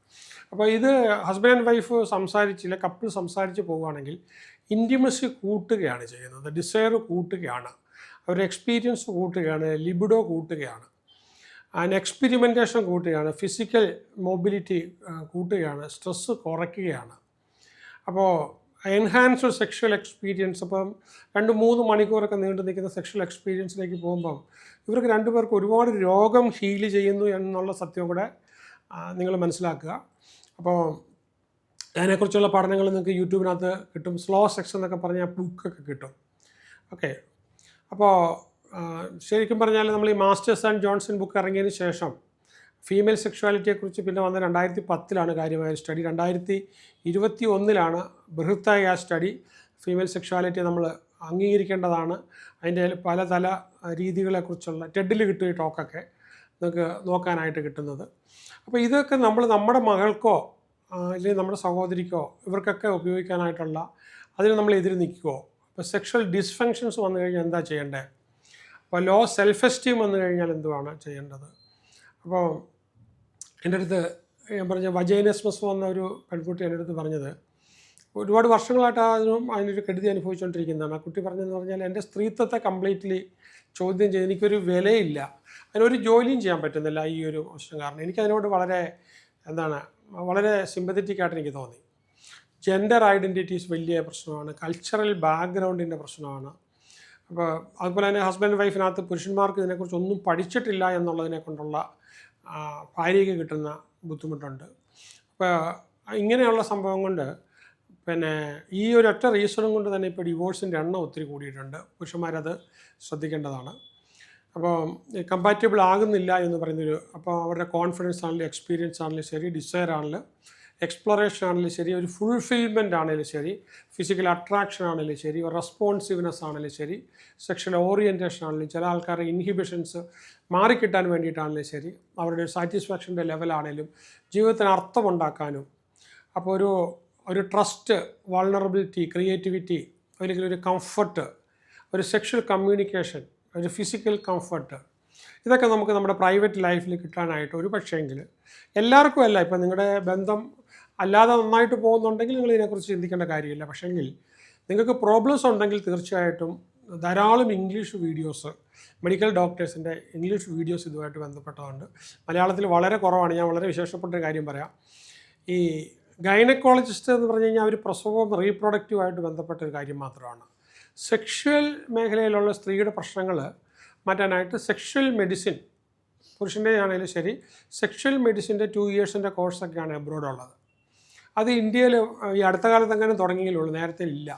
അപ്പോൾ ഇത് ഹസ്ബൻഡ് ആൻഡ് വൈഫ് സംസാരിച്ചില്ല കപ്പിൾ സംസാരിച്ച് പോവുകയാണെങ്കിൽ ഇന്റിമസി കൂട്ടുകയാണ് ചെയ്യുന്നത്. ഡിസയർ കൂട്ടുകയാണ്. അവർ എക്സ്പീരിയൻസ് കൂട്ടുകയാണ്. ലിബിഡോ കൂട്ടുകയാണ്. ആൻഡ് എക്സ്പെരിമെന്റേഷൻ കൂട്ടുകയാണ്. ഫിസിക്കൽ മൊബിലിറ്റി കൂട്ടുകയാണ്. സ്ട്രെസ്സ് കുറയ്ക്കുകയാണ്. അപ്പോൾ എൻഹാൻസ്ഡ് സെക്ഷൽ എക്സ്പീരിയൻസ് അപ്പം രണ്ട് മൂന്ന് മണിക്കൂറൊക്കെ നീണ്ടു നിൽക്കുന്ന സെക്ഷൽ എക്സ്പീരിയൻസിലേക്ക് പോകുമ്പം ഇവർക്ക് രണ്ടുപേർക്ക് ഒരുപാട് രോഗം ഹീൽ ചെയ്യുന്നു എന്നുള്ള സത്യം കൂടെ നിങ്ങൾ മനസ്സിലാക്കുക. അപ്പോൾ അതിനെക്കുറിച്ചുള്ള പഠനങ്ങൾ നിങ്ങൾക്ക് യൂട്യൂബിനകത്ത് കിട്ടും. സ്ലോ സെക്ഷൻ എന്നൊക്കെ പറഞ്ഞാൽ ബുക്കൊക്കെ കിട്ടും. ഓക്കെ അപ്പോൾ ശരിക്കും പറഞ്ഞാൽ നമ്മൾ ഈ മാസ്റ്റേഴ്സ് ആൻഡ് ജോൺസൺ ബുക്ക് ഇറങ്ങിയതിന് ശേഷം ഫീമെയിൽ സെക്ഷുവാലിറ്റിയെക്കുറിച്ച് പിന്നെ വന്ന രണ്ടായിരത്തി പത്തിലാണ് കാര്യമായ സ്റ്റഡി. രണ്ടായിരത്തി ഇരുപത്തി ഒന്നിലാണ് ബൃഹത്തായ ആ സ്റ്റഡി. ഫീമെയിൽ സെക്ഷുവാലിറ്റി നമ്മൾ അംഗീകരിക്കേണ്ടതാണ്. അതിന്റെ പലതല രീതികളെക്കുറിച്ചുള്ള ടെഡിൽ കിട്ടിയ ടോക്കൊക്കെ നിങ്ങൾക്ക് നോക്കാനായിട്ട് കിട്ടുന്നത്. അപ്പോൾ ഇതൊക്കെ നമ്മൾ നമ്മുടെ മകൾക്കോ അല്ലെങ്കിൽ നമ്മുടെ സഹോദരിക്കോ ഇവർക്കൊക്കെ ഉപയോഗിക്കാനായിട്ടുള്ള അതിന് നമ്മൾ എതിര് നിൽക്കുമോ അപ്പോൾ സെക്ഷൽ ഡിസ്ഫങ്ഷൻസ് വന്നു കഴിഞ്ഞാൽ എന്താ ചെയ്യേണ്ടത്? അപ്പോൾ ലോ സെൽഫ് എസ്റ്റീം വന്നു കഴിഞ്ഞാൽ എന്തുവാണ് ചെയ്യേണ്ടത്? അപ്പോൾ എന്റെ അടുത്ത് ഞാൻ പറഞ്ഞ വജൈനസ്മസ് വന്ന ഒരു പെൺകുട്ടി എന്റെ അടുത്ത് പറഞ്ഞത് ഒരുപാട് വർഷങ്ങളായിട്ട് അതിനും അതിനൊരു കെടുതി അനുഭവിച്ചുകൊണ്ടിരിക്കുന്നതാണ് ആ കുട്ടി പറഞ്ഞതെന്ന് പറഞ്ഞാൽ എന്റെ സ്ത്രീത്വത്തെ കംപ്ലീറ്റ്ലി ചോദ്യം ചെയ്ത് എനിക്കൊരു വിലയില്ല. അതിനൊരു ജോലിയും ചെയ്യാൻ പറ്റുന്നില്ല ഈ ഒരു പ്രശ്നം കാരണം. എനിക്കതിനോട് വളരെ എന്താണ് വളരെ സിമ്പത്തറ്റിക് ആയിട്ട് എനിക്ക് തോന്നി. ജെൻഡർ ഐഡന്റിറ്റീസ് വലിയ പ്രശ്നമാണ്. കൾച്ചറൽ ബാക്ക്ഗ്രൗണ്ടിന്റെ പ്രശ്നമാണ്. അപ്പോൾ അതുപോലെ തന്നെ ഹസ്ബൻഡ് വൈഫിനകത്ത് പുരുഷന്മാർക്ക് ഇതിനെക്കുറിച്ച് ഒന്നും പഠിച്ചിട്ടില്ല എന്നുള്ളതിനെ കൊണ്ടുള്ള ഭാര്യയ്ക്ക് കിട്ടുന്ന ബുദ്ധിമുട്ടുണ്ട്. അപ്പോൾ ഇങ്ങനെയുള്ള സംഭവം കൊണ്ട് പിന്നെ ഈ ഒരു ഒറ്റ റീസണും കൊണ്ട് തന്നെ ഇപ്പോൾ ഡിവോഴ്സിന്റെ എണ്ണം ഒത്തിരി കൂടിയിട്ടുണ്ട്. പുരുഷന്മാരത് ശ്രദ്ധിക്കേണ്ടതാണ്. അപ്പോൾ കമ്പാറ്റബിൾ ആകുന്നില്ല എന്ന് പറയുന്നൊരു അപ്പോൾ അവരുടെ കോൺഫിഡൻസ് ആണെങ്കിലും എക്സ്പീരിയൻസ് ആണെങ്കിലും ശരി ഡിസയർ ആണെങ്കിലും എക്സ്പ്ലോറേഷൻ ആണെങ്കിലും ശരി ഒരു ഫുൾഫിൽമെന്റ് ആണെങ്കിലും ശരി ഫിസിക്കൽ അട്രാക്ഷൻ ആണെങ്കിലും ശരി റെസ്പോൺസീവ്നെസ് ആണെങ്കിലും ശരി സെക്ഷൽ ഓറിയന്റേഷൻ ആണെങ്കിലും ചില ആൾക്കാരുടെ ഇൻഹിബിഷൻസ് മാറിക്കിട്ടാൻ വേണ്ടിയിട്ടാണെങ്കിലും ശരി അവരുടെ സാറ്റിസ്ഫാക്ഷന്റെ ലെവലാണെങ്കിലും ജീവിതത്തിന് അർത്ഥമുണ്ടാക്കാനും അപ്പോൾ ഒരു ഒരു ട്രസ്റ്റ് വൾണറബിലിറ്റി ക്രിയേറ്റിവിറ്റി അല്ലെങ്കിൽ ഒരു കംഫർട്ട് ഒരു സെക്ഷൽ കമ്മ്യൂണിക്കേഷൻ ഒരു ഫിസിക്കൽ കംഫർട്ട് ഇതൊക്കെ നമുക്ക് നമ്മുടെ പ്രൈവറ്റ് ലൈഫിൽ കിട്ടാനായിട്ട് ഒരു പക്ഷേങ്കിൽ എല്ലാവർക്കും അല്ല ഇപ്പം നിങ്ങളുടെ ബന്ധം അല്ലാതെ നന്നായിട്ട് പോകുന്നുണ്ടെങ്കിൽ നിങ്ങൾ ഇതിനെക്കുറിച്ച് ചിന്തിക്കേണ്ട കാര്യമില്ല. പക്ഷേങ്കിൽ നിങ്ങൾക്ക് പ്രോബ്ലംസ് ഉണ്ടെങ്കിൽ തീർച്ചയായിട്ടും ധാരാളം ഇംഗ്ലീഷ് വീഡിയോസ് മെഡിക്കൽ ഡോക്ടേഴ്സിന്റെ ഇംഗ്ലീഷ് വീഡിയോസ് ഇതുമായിട്ട് ബന്ധപ്പെട്ടതുണ്ട്. മലയാളത്തിൽ വളരെ കുറവാണ്. ഞാൻ വളരെ വിശേഷപ്പെട്ട ഒരു കാര്യം പറയാം. ഈ ഗൈനക്കോളജിസ്റ്റ് എന്ന് പറഞ്ഞു കഴിഞ്ഞാൽ അവർ പ്രസവവും റീപ്രൊഡക്റ്റീവായിട്ട് ബന്ധപ്പെട്ട ഒരു കാര്യം മാത്രമാണ്. സെക്ഷൽ മേഖലയിലുള്ള സ്ത്രീയുടെ പ്രശ്നങ്ങൾ മാറ്റാനായിട്ട് സെക്ഷൽ മെഡിസിൻ പുരുഷന്റെ ആണെങ്കിലും ശരി സെക്ഷൽ മെഡിസിന്റെ ടു ഇയേഴ്സിന്റെ കോഴ്സൊക്കെയാണ് എബ്രോഡ് ഉള്ളത്. അത് ഇന്ത്യയിൽ ഈ അടുത്ത കാലത്ത് അങ്ങനെ തുടങ്ങിയുള്ളൂ നേരത്തെ ഇല്ല.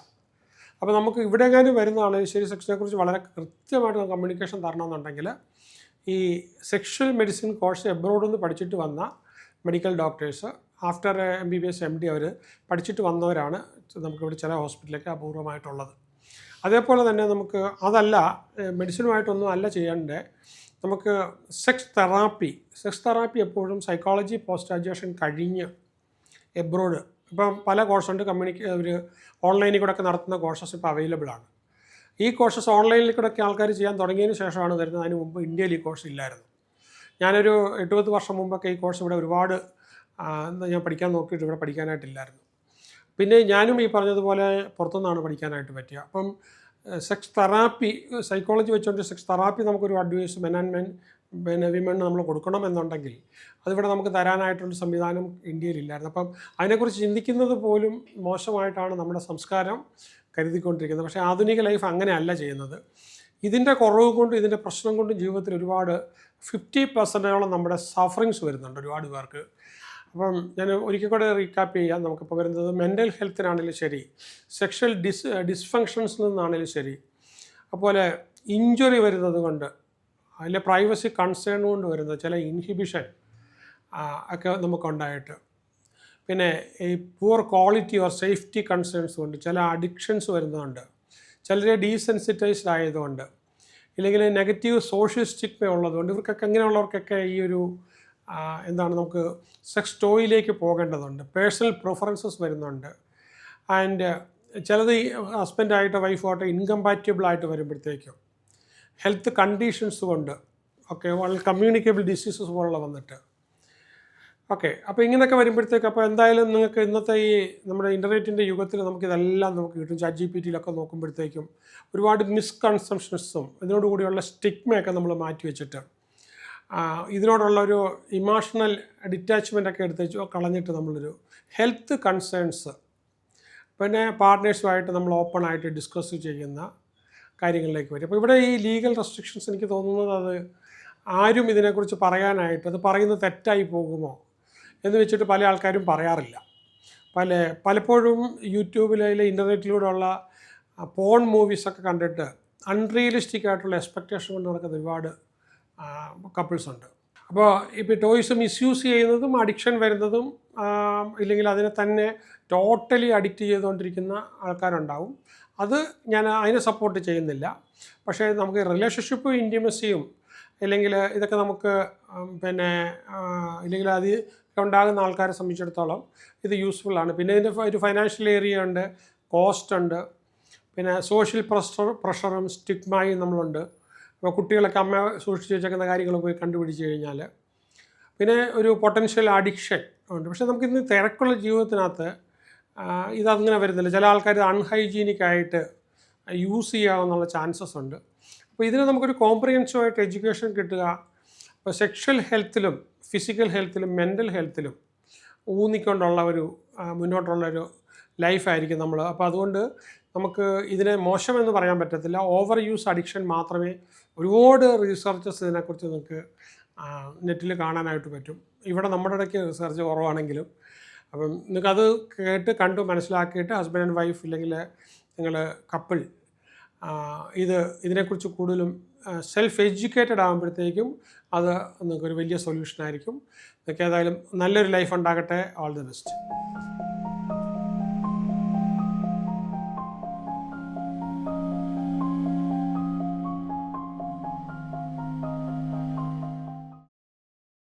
അപ്പോൾ നമുക്ക് ഇവിടെ എങ്ങാനും വരുന്ന വരുന്നതാണെങ്കിൽ ശരി സെക്ഷനെ കുറിച്ച് വളരെ കൃത്യമായിട്ട് കമ്മ്യൂണിക്കേഷൻ തരണമെന്നുണ്ടെങ്കിൽ ഈ സെക്ഷൽ മെഡിസിൻ കോഴ്സ് എബ്രോഡ് നിന്ന് പഠിച്ചിട്ട് വന്ന medical doctors after M B B S M D അവർ പഠിച്ചിട്ട് വന്നവരാണ് നമുക്കിവിടെ ചില ഹോസ്പിറ്റലൊക്കെ അപൂർവമായിട്ടുള്ളത്. അതേപോലെ തന്നെ നമുക്ക് അതല്ല മെഡിസിനുമായിട്ടൊന്നും അല്ല ചെയ്യേണ്ടത്. നമുക്ക് സെക്സ് തെറാപ്പി സെക്സ് തെറാപ്പി എപ്പോഴും സൈക്കോളജി പോസ്റ്റ് ഗ്രാജുവേഷൻ കഴിഞ്ഞ് എബ്രോഡ് ഇപ്പം പല കോഴ്സുണ്ട് കമ്മ്യൂണിക്കേ ഒരു ഓൺലൈനിൽ കൂടെ ഒക്കെ നടത്തുന്ന കോഴ്സസ് ഇപ്പോൾ അവൈലബിൾ ആണ്. ഈ കോഴ്സസ് ഓൺലൈനിൽ കൂടെ ഒക്കെ ആൾക്കാർ ചെയ്യാൻ തുടങ്ങിയതിന് ശേഷമാണ് വരുന്നത്. അതിന് മുമ്പ് ഇന്ത്യയിൽ ഈ കോഴ്സ് ഇല്ലായിരുന്നു. ഞാനൊരു എട്ടുപത് വർഷം മുമ്പൊക്കെ ഈ കോഴ്സ് ഇവിടെ ഒരുപാട് ഞാൻ പഠിക്കാൻ നോക്കിയിട്ട് ഇവിടെ പഠിക്കാനായിട്ടില്ലായിരുന്നു. പിന്നെ ഞാനും ഈ പറഞ്ഞതുപോലെ പുറത്തുനിന്നാണ് പഠിക്കാനായിട്ട് പറ്റുക അപ്പം സെക്സ് തെറാപ്പി സൈക്കോളജി വെച്ചുകൊണ്ട് സെക്സ് തെറാപ്പി നമുക്കൊരു അഡ്വൈസ് മെൻ ആൻഡ് മെൻ പിന്നെ വിമൺ നമ്മൾ കൊടുക്കണം എന്നുണ്ടെങ്കിൽ അതിവിടെ നമുക്ക് തരാനായിട്ടുള്ള സംവിധാനം ഇന്ത്യയിലില്ലായിരുന്നു. അപ്പം അതിനെക്കുറിച്ച് ചിന്തിക്കുന്നത് പോലും മോശമായിട്ടാണ് നമ്മുടെ സംസ്കാരം കരുതിക്കൊണ്ടിരിക്കുന്നത്. പക്ഷേ ആധുനിക ലൈഫ് അങ്ങനെയല്ല ചെയ്യുന്നത്. ഇതിന്റെ കുറവ് കൊണ്ടും ഇതിന്റെ പ്രശ്നം കൊണ്ടും ജീവിതത്തിൽ ഒരുപാട് ഫിഫ്റ്റി പെർസെന്റോളം നമ്മുടെ സഫറിങ്സ് വരുന്നുണ്ട് ഒരുപാട് പേർക്ക്. അപ്പം ഞാൻ ഒരിക്കൽ കൂടെ റീക്യാപ്പ് ചെയ്യാം നമുക്കിപ്പോൾ വരുന്നത്. മെന്റൽ ഹെൽത്തിനാണെങ്കിലും ശരി സെക്ഷൽ ഡിസ് ഡിസ്ഫങ്ഷൻസിൽ നിന്നാണെങ്കിലും ശരി. അതുപോലെ ഇഞ്ചുറി വരുന്നത് കൊണ്ട് അതിലെ പ്രൈവസി കൺസേൺ കൊണ്ട് വരുന്ന ചില ഇൻഹിബിഷൻ ഒക്കെ നമുക്കുണ്ടായിട്ട്. പിന്നെ ഈ poor quality or safety concerns കൊണ്ട് ചില അഡിക്ഷൻസ് വരുന്നതുകൊണ്ട് ചിലർ ഡീസെൻസിറ്റൈസ്ഡ് ആയതുകൊണ്ട് ഇല്ലെങ്കിൽ നെഗറ്റീവ് സോഷ്യൽ സ്റ്റിഗ്മ ഉള്ളതുകൊണ്ട് ഇവർക്കൊക്കെ അങ്ങനെയുള്ളവർക്കൊക്കെ ഈ ഒരു എന്താണ് നമുക്ക് സെക്സ് ടോയിലേക്ക് പോകേണ്ടതുണ്ട് പേഴ്സണൽ പ്രിഫറൻസസ് വരുന്നുണ്ട്. ആൻഡ് ചിലത് ഹസ്ബൻഡായിട്ട് വൈഫായിട്ട് ഇൻകമ്പാറ്റബിൾ ആയിട്ട് വരുമ്പോഴത്തേക്കും ഹെൽത്ത് കണ്ടീഷൻസ് കൊണ്ട് ഓക്കെ വളരെ കമ്മ്യൂണിക്കബിൾ ഡിസീസസ് പോലുള്ള വന്നിട്ട്. ഓക്കെ അപ്പോൾ ഇങ്ങനെയൊക്കെ വരുമ്പോഴത്തേക്ക് അപ്പോൾ എന്തായാലും നിങ്ങൾക്ക് ഇന്നത്തെ ഈ നമ്മുടെ ഇന്റർനെറ്റിന്റെ യുഗത്തിൽ നമുക്കിതെല്ലാം നമുക്ക് കിട്ടും. ചാറ്റ് ജി പി ടിയിലൊക്കെ നോക്കുമ്പോഴത്തേക്കും ഒരുപാട് മിസ്കൺസെപ്ഷൻസും ഇതിനോടുകൂടിയുള്ള സ്റ്റിഗ്മയൊക്കെ നമ്മൾ മാറ്റി വെച്ചിട്ട് ഇതിനോടുള്ള ഒരു ഇമോഷണൽ ഡിറ്റാച്ച്മെന്റ് ഒക്കെ എടുത്ത് കളഞ്ഞിട്ട് നമ്മളൊരു ഹെൽത്ത് കൺസേൺസ് പിന്നെ പാർട്ട്നേഴ്സുമായിട്ട് നമ്മൾ ഓപ്പൺ ആയിട്ട് ഡിസ്കസ് ചെയ്യുന്ന കാര്യങ്ങളിലേക്ക് വരും. അപ്പോൾ ഇവിടെ ഈ ലീഗൽ റെസ്ട്രിക്ഷൻസ് എനിക്ക് തോന്നുന്നത് അത് ആരും ഇതിനെക്കുറിച്ച് പറയാനായിട്ട് അത് പറയുന്നത് തെറ്റായി പോകുമോ എന്ന് വെച്ചിട്ട് പല ആൾക്കാരും പറയാറില്ല. പല പലപ്പോഴും യൂട്യൂബിലെ ഇന്റർനെറ്റിലൂടെയുള്ള പോൺ മൂവീസൊക്കെ കണ്ടിട്ട് അൺറിയലിസ്റ്റിക് ആയിട്ടുള്ള എക്സ്പെക്റ്റേഷൻ കൊണ്ട് നടക്കുന്ന ഒരുപാട് കപ്പിൾസ് ഉണ്ട്. അപ്പോൾ ഇപ്പോൾ ടോയ്സ് മിസ്യൂസ് ചെയ്യുന്നതും അഡിക്ഷൻ വരുന്നതും ഇല്ലെങ്കിൽ അതിനെ തന്നെ ടോട്ടലി അഡിക്റ്റ് ചെയ്തുകൊണ്ടിരിക്കുന്ന ആൾക്കാരുണ്ടാവും. അത് ഞാൻ അതിനെ സപ്പോർട്ട് ചെയ്യുന്നില്ല. പക്ഷേ നമുക്ക് റിലേഷൻഷിപ്പും ഇന്റിമസിയും ഇല്ലെങ്കിൽ ഇതൊക്കെ നമുക്ക് പിന്നെ ഇല്ലെങ്കിൽ അത് ഉണ്ടാകുന്ന ആൾക്കാരെ സംബന്ധിച്ചിടത്തോളം ഇത് യൂസ്ഫുൾ ആണ്. പിന്നെ ഇതിന്റെ ഒരു ഫൈനാൻഷ്യൽ ഏരിയ ഉണ്ട് കോസ്റ്റ് ഉണ്ട് പിന്നെ സോഷ്യൽ പ്രഷർ പ്രഷറും സ്റ്റിഗ്മയും നമ്മളുണ്ട്. അപ്പോൾ കുട്ടികളൊക്കെ അമ്മ സൂക്ഷിച്ച് വെച്ചേക്കുന്ന കാര്യങ്ങൾ പോയി കണ്ടുപിടിച്ച് കഴിഞ്ഞാൽ പിന്നെ ഒരു പൊട്ടൻഷ്യൽ അഡിക്ഷൻ ഉണ്ട്. പക്ഷേ നമുക്കിന്ന് തിരക്കുള്ള ജീവിതത്തിനകത്ത് ഇതങ്ങനെ വരുന്നില്ല. ചില ആൾക്കാർ അൺഹൈജീനിക് ആയിട്ട് യൂസ് ചെയ്യാമെന്നുള്ള ചാൻസസ് ഉണ്ട്. അപ്പോൾ ഇതിന് നമുക്കൊരു കോംപ്രിഹെൻസീവ് ആയിട്ട് എഡ്യൂക്കേഷൻ കിട്ടുക. അപ്പോൾ സെക്ഷൽ ഹെൽത്തിലും ഫിസിക്കൽ ഹെൽത്തിലും മെന്റൽ ഹെൽത്തിലും ഊന്നിക്കൊണ്ടുള്ള ഒരു മുന്നോട്ടുള്ള ഒരു ലൈഫായിരിക്കും നമ്മൾ അപ്പോൾ അതുകൊണ്ട് നമുക്ക് ഇതിനെ മോശമെന്ന് പറയാൻ പറ്റത്തില്ല. ഓവർ യൂസ് അഡിക്ഷൻ മാത്രമേ ഒരുപാട് റിസർച്ചസ് ഇതിനെക്കുറിച്ച് നിങ്ങൾക്ക് നെറ്റിൽ കാണാനായിട്ട് പറ്റും. ഇവിടെ നമ്മുടെ ഇടയ്ക്ക് റിസർച്ച് കുറവാണെങ്കിലും അപ്പം നിങ്ങൾക്കത് കേട്ട് കണ്ടു മനസ്സിലാക്കിയിട്ട് ഹസ്ബൻഡ് ആൻഡ് വൈഫ് ഇല്ലെങ്കിൽ നിങ്ങൾ കപ്പിൾ ഇത് ഇതിനെക്കുറിച്ച് കൂടുതലും സെൽഫ് എഡ്യൂക്കേറ്റഡ് ആകുമ്പോഴത്തേക്കും അത് നിങ്ങൾക്കൊരു വലിയ സൊല്യൂഷൻ ആയിരിക്കും. നിങ്ങൾക്ക് ഏതായാലും നല്ലൊരു ലൈഫ് ഉണ്ടാകട്ടെ. All the best